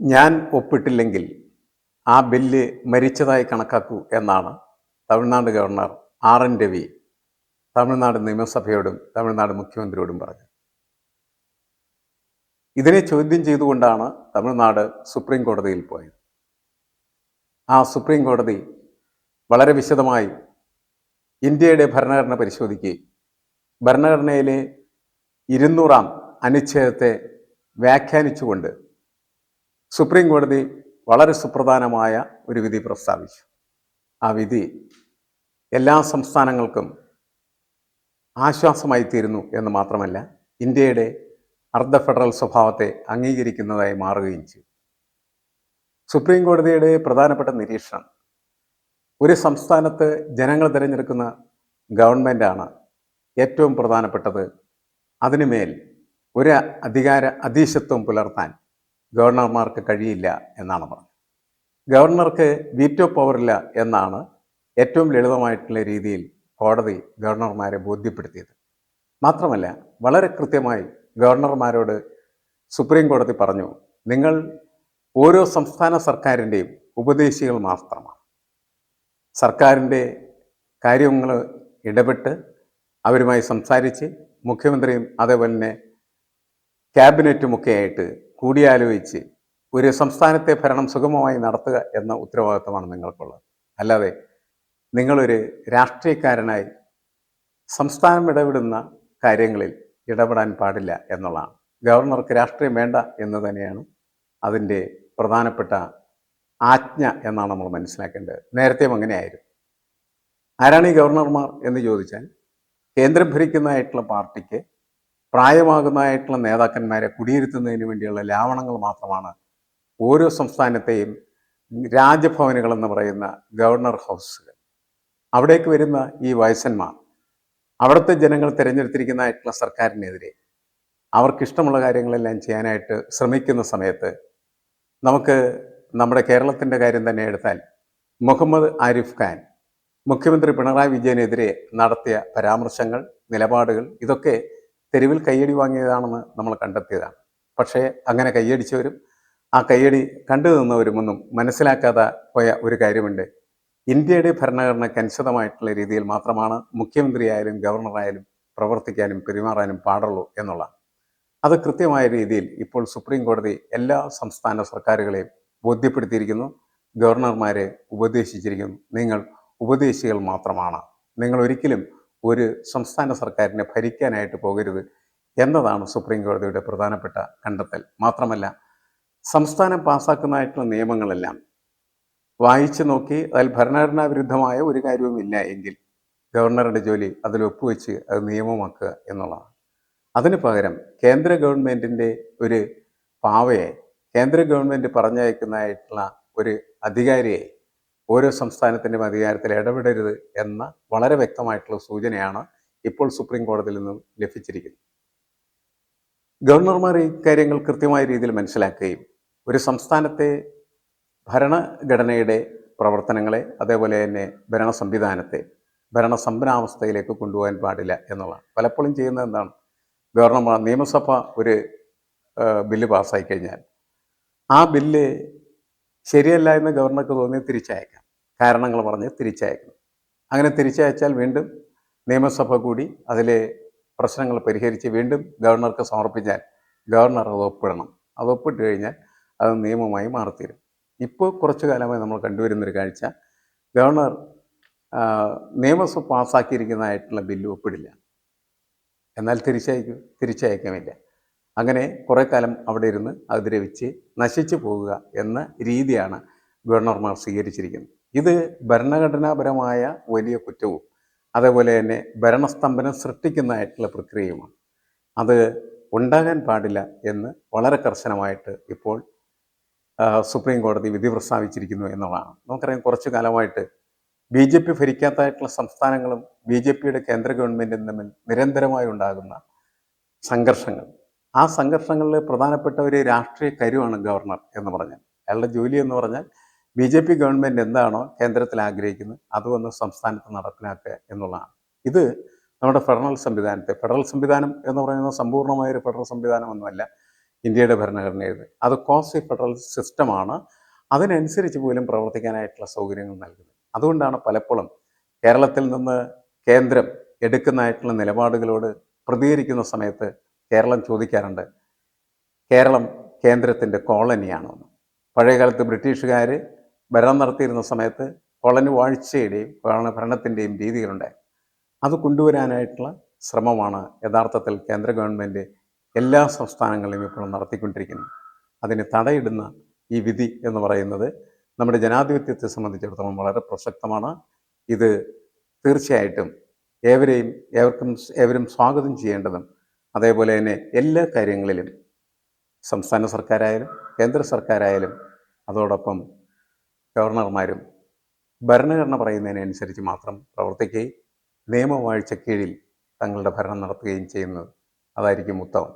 ഞാൻ ഒപ്പിട്ടില്ലെങ്കിൽ ആ ബില്ല് മരിച്ചതായി കണക്കാക്കൂ എന്നാണ് Tamil Nadu governor R N Ravi Tamil Nadu നിയമസഭയോടും Tamil Nadu മുഖ്യമന്ത്രിയോടും പറഞ്ഞത്. ഇതിനെ ചോദ്യം ചെയ്തുകൊണ്ടാണ് തമിഴ്നാട് സുപ്രീം കോടതിയിൽ പോയത്. ആ സുപ്രീം കോടതി വളരെ വിശദമായി ഇന്ത്യയുടെ ഭരണഘടന പരിശോധിക്കുകയും ഭരണഘടനയിലെ ഇരുന്നൂറാം അനുച്ഛേദത്തെ വ്യാഖ്യാനിച്ചുകൊണ്ട് സുപ്രീം കോടതി വളരെ സുപ്രധാനമായ ഒരു വിധി പ്രസ്താവിച്ചു. ആ വിധി എല്ലാ സംസ്ഥാനങ്ങൾക്കും ആശ്വാസമായി തീരുന്നു എന്ന് മാത്രമല്ല ഇന്ത്യയുടെ അർദ്ധ ഫെഡറൽ സ്വഭാവത്തെ അംഗീകരിക്കുന്നതായി മാറുകയും ചെയ്തു. സുപ്രീം കോടതിയുടെ പ്രധാനപ്പെട്ട നിരീക്ഷണം ഒരു സംസ്ഥാനത്ത് ജനങ്ങൾ തിരഞ്ഞെടുക്കുന്ന ഗവൺമെന്റാണ് ഏറ്റവും പ്രധാനപ്പെട്ടത്. അതിനുമേൽ ഒരു അധികാര അധീശത്വം പുലർത്താൻ ഗവർണർമാർക്ക് കഴിയില്ല എന്നാണ് പറഞ്ഞത്. ഗവർണർക്ക് വീറ്റോ പവറില്ല എന്നാണ് ഏറ്റവും ലളിതമായിട്ടുള്ള രീതിയിൽ കോടതി ഗവർണർമാരെ ബോധ്യപ്പെടുത്തിയത്. മാത്രമല്ല വളരെ കൃത്യമായി ഗവർണർമാരോട് സുപ്രീം കോടതി പറഞ്ഞു നിങ്ങൾ ഓരോ സംസ്ഥാന സർക്കാരിന്റെയും ഉപദേശികൾ മാത്രമാണ്. സർക്കാരിന്റെ കാര്യങ്ങൾ ഇടപെട്ട് അവരുമായി സംസാരിച്ച് മുഖ്യമന്ത്രിയും അതേപോലെ തന്നെ ക്യാബിനറ്റുമൊക്കെ ആയിട്ട് കൂടിയാലോചിച്ച് ഒരു സംസ്ഥാനത്തെ ഭരണം സുഗമമായി നടത്തുക എന്ന ഉത്തരവാദിത്വമാണ് നിങ്ങൾക്കുള്ളത്. അല്ലാതെ നിങ്ങളൊരു രാഷ്ട്രീയക്കാരനായി സംസ്ഥാനം ഇടപെടുന്ന കാര്യങ്ങളിൽ ഇടപെടാൻ പാടില്ല എന്നുള്ളതാണ്. ഗവർണർക്ക് രാഷ്ട്രീയം വേണ്ട എന്ന് തന്നെയാണ് അതിന്റെ പ്രധാനപ്പെട്ട ആജ്ഞ എന്നാണ് നമ്മൾ മനസ്സിലാക്കേണ്ടത്. നേരത്തെയും അങ്ങനെയായിരുന്നു. ആരാണ് ഈ ഗവർണർമാർ എന്ന് ചോദിച്ചാൽ കേന്ദ്രം ഭരിക്കുന്നതായിട്ടുള്ള പാർട്ടിക്ക് പ്രായമാകുന്നതായിട്ടുള്ള നേതാക്കന്മാരെ കുടിയിരുത്തുന്നതിന് വേണ്ടിയുള്ള ലാവണങ്ങൾ മാത്രമാണ് ഓരോ സംസ്ഥാനത്തെയും രാജഭവനുകൾ എന്ന് പറയുന്ന ഗവർണർ ഹൗസുകൾ അവിടേക്ക് വരുന്ന ഈ വയസ്സന്മാർ അവിടുത്തെ ജനങ്ങൾ തിരഞ്ഞെടുത്തിരിക്കുന്നതായിട്ടുള്ള സർക്കാരിനെതിരെ അവർക്കിഷ്ടമുള്ള കാര്യങ്ങളെല്ലാം ചെയ്യാനായിട്ട് ശ്രമിക്കുന്ന സമയത്ത് നമുക്ക് നമ്മുടെ കേരളത്തിന്റെ കാര്യം തന്നെ എടുത്താൽ മുഹമ്മദ് ആരിഫ് ഖാൻ മുഖ്യമന്ത്രി പിണറായി വിജയനെതിരെ നടത്തിയ പരാമർശങ്ങൾ നിലപാടുകൾ ഇതൊക്കെ തെരുവിൽ കയ്യടി വാങ്ങിയതാണെന്ന് നമ്മൾ കണ്ടെത്തിയതാണ്. പക്ഷേ അങ്ങനെ കയ്യടിച്ചവരും ആ കയ്യടി കണ്ടു നിന്നവരുമൊന്നും മനസ്സിലാക്കാതെ പോയ ഒരു കാര്യമുണ്ട്. ഇന്ത്യയുടെ ഭരണഘടനയ്ക്ക് അനുസൃതമായിട്ടുള്ള രീതിയിൽ മാത്രമാണ് മുഖ്യമന്ത്രിയായാലും ഗവർണറായാലും പ്രവർത്തിക്കാനും പെരുമാറാനും പാടുള്ളൂ എന്നുള്ള അത് കൃത്യമായ രീതിയിൽ ഇപ്പോൾ സുപ്രീം കോടതി എല്ലാ സംസ്ഥാന സർക്കാരുകളെയും ബോധ്യപ്പെടുത്തിയിരിക്കുന്നു. ഗവർണർമാരെ ഉപദേശിച്ചിരിക്കുന്നു. നിങ്ങൾ ഉപദേശികൾ മാത്രമാണ്. നിങ്ങൾ ഒരിക്കലും ഒരു സംസ്ഥാന സർക്കാരിനെ ഭരിക്കാനായിട്ട് പോകരുത് എന്നതാണ് സുപ്രീം കോടതിയുടെ പ്രധാനപ്പെട്ട കണ്ടെത്തൽ. മാത്രമല്ല സംസ്ഥാനം പാസ്സാക്കുന്നതായിട്ടുള്ള നിയമങ്ങളെല്ലാം വായിച്ചു നോക്കി അതിൽ ഭരണഘടനാ വിരുദ്ധമായ ഒരു കാര്യവുമില്ല എങ്കിൽ ഗവർണറുടെ ജോലി അതിൽ ഒപ്പുവെച്ച് അത് നിയമമാക്കുക എന്നുള്ളതാണ്. അതിന് പകരം കേന്ദ്ര ഗവൺമെന്റിന്റെ ഒരു പാവയെ കേന്ദ്ര ഗവൺമെന്റ് പറഞ്ഞയക്കുന്നതായിട്ടുള്ള ഒരു അധികാരിയെ ഓരോ സംസ്ഥാനത്തിന്റെയും അധികാരത്തിൽ ഇടപെടരുത് എന്ന വളരെ വ്യക്തമായിട്ടുള്ള സൂചനയാണ് ഇപ്പോൾ സുപ്രീം കോടതിയിൽ നിന്നും ലഭിച്ചിരിക്കുന്നത്. ഗവർണർമാർ ഈ കാര്യങ്ങൾ കൃത്യമായ രീതിയിൽ മനസ്സിലാക്കുകയും ഒരു സംസ്ഥാനത്തെ ഭരണഘടനയുടെ പ്രവർത്തനങ്ങളെ അതേപോലെ തന്നെ ഭരണ സംവിധാനത്തെ ഭരണ സമ്പന്നാവസ്ഥയിലേക്ക് കൊണ്ടുപോകാൻ പാടില്ല എന്നുള്ളതാണ്. പലപ്പോഴും ചെയ്യുന്നത് എന്താണ്? ഗവർണർമാർ നിയമസഭ ഒരു ബില്ല് പാസ്സായി കഴിഞ്ഞാൽ ആ ബില്ല് ശരിയല്ല എന്ന് ഗവർണർക്ക് തോന്നി തിരിച്ചയക്കാം. കാരണങ്ങൾ പറഞ്ഞ് തിരിച്ചയക്കണം അങ്ങനെ തിരിച്ചയച്ചാൽ വീണ്ടും നിയമസഭ കൂടി അതിലെ പ്രശ്നങ്ങൾ പരിഹരിച്ച് വീണ്ടും ഗവർണർക്ക് സമർപ്പിച്ചാൽ ഗവർണർ അത് ഒപ്പിടണം. അത് ഒപ്പിട്ട് കഴിഞ്ഞാൽ അത് നിയമമായി മാറിത്തീരും. ഇപ്പോൾ കുറച്ചു കാലമായി നമ്മൾ കണ്ടുവരുന്നൊരു കാഴ്ച ഗവർണർ നിയമസഭ പാസ്സാക്കിയിരിക്കുന്നതായിട്ടുള്ള ബില്ല് ഒപ്പിടില്ല. എന്നാൽ തിരിച്ചയക്കും തിരിച്ചയക്കുമില്ല. അങ്ങനെ കുറേ കാലം അവിടെ ഇരുന്ന് അത് ദ്രവിച്ച് നശിച്ചു പോവുക എന്ന രീതിയാണ് ഗവർണർമാർ സ്വീകരിച്ചിരിക്കുന്നത്. ഇത് ഭരണഘടനാപരമായ വലിയ കുറ്റവും അതേപോലെ തന്നെ ഭരണസ്തംഭനം സൃഷ്ടിക്കുന്നതായിട്ടുള്ള പ്രക്രിയയുമാണ്. അത് ഉണ്ടാകാൻ പാടില്ല എന്ന് വളരെ കർശനമായിട്ട് ഇപ്പോൾ സുപ്രീം കോടതി വിധി പ്രസ്താവിച്ചിരിക്കുന്നു എന്നുള്ളതാണ്. നമുക്കറിയാം കുറച്ചു കാലമായിട്ട് ബി ജെ പി ഭരിക്കാത്തതായിട്ടുള്ള സംസ്ഥാനങ്ങളും ബി ജെ പിയുടെ കേന്ദ്ര ഗവൺമെന്റും തമ്മിൽ നിരന്തരമായി ഉണ്ടാകുന്ന സംഘർഷങ്ങൾ. ആ സംഘർഷങ്ങളിൽ പ്രധാനപ്പെട്ട ഒരു രാഷ്ട്രീയ കരുവാണ് ഗവർണർ എന്ന് പറഞ്ഞാൽ അയാളുടെ ജോലി എന്ന് പറഞ്ഞാൽ ബി ജെ പി ഗവൺമെന്റ് എന്താണോ കേന്ദ്രത്തിൽ ആഗ്രഹിക്കുന്നത് അത് വന്ന് സംസ്ഥാനത്ത് നടപ്പിലാക്കുക എന്നുള്ളതാണ്. ഇത് നമ്മുടെ ഫെഡറൽ സംവിധാനത്തെ ഫെഡറൽ സംവിധാനം എന്ന് പറയുന്നത് സമ്പൂർണമായ ഒരു ഫെഡറൽ സംവിധാനമൊന്നുമല്ല ഇന്ത്യയുടെ ഭരണഘടനയുടെ. അത് കോസ്റ്റ് ഫെഡറൽ സിസ്റ്റമാണ്. അതിനനുസരിച്ച് പോലും പ്രവർത്തിക്കാനായിട്ടുള്ള സൗകര്യങ്ങൾ നൽകുന്നത്. അതുകൊണ്ടാണ് പലപ്പോഴും കേരളത്തിൽ നിന്ന് കേന്ദ്രം എടുക്കുന്നതായിട്ടുള്ള നിലപാടുകളോട് പ്രതികരിക്കുന്ന സമയത്ത് കേരളം ചോദിക്കാറുണ്ട് കേരളം കേന്ദ്രത്തിന്റെ കോളനിയാണോ പഴയകാലത്ത് ബ്രിട്ടീഷുകാർ ഭരണം നടത്തിയിരുന്ന സമയത്ത് കൊളന് വാഴ്ചയുടെയും ഭരണ- ഭരണത്തിന്റെയും രീതികളുണ്ടായി അത് കൊണ്ടുവരാനായിട്ടുള്ള ശ്രമമാണ് യഥാർത്ഥത്തിൽ കേന്ദ്ര ഗവൺമെന്റ് എല്ലാ സംസ്ഥാനങ്ങളിലും ഇപ്പോൾ നടത്തിക്കൊണ്ടിരിക്കുന്നത്. അതിന് തടയിടുന്ന ഈ വിധി എന്ന് പറയുന്നത് നമ്മുടെ ജനാധിപത്യത്തെ സംബന്ധിച്ചിടത്തോളം വളരെ പ്രസക്തമാണ്. ഇത് തീർച്ചയായിട്ടും ഏവരെയും ഏവർക്കും ഏവരും സ്വാഗതം ചെയ്യേണ്ടതും അതേപോലെ തന്നെ എല്ലാ കാര്യങ്ങളിലും സംസ്ഥാന സർക്കാരായാലും കേന്ദ്ര സർക്കാരായാലും അതോടൊപ്പം ഗവർണർമാരും ഭരണഘടന പറയുന്നതിനനുസരിച്ച് മാത്രം പ്രവർത്തിക്കുകയും നിയമവാഴ്ച കീഴിൽ തങ്ങളുടെ ഭരണം നടത്തുകയും ചെയ്യുന്നത് അതായിരിക്കും ഉത്തമം.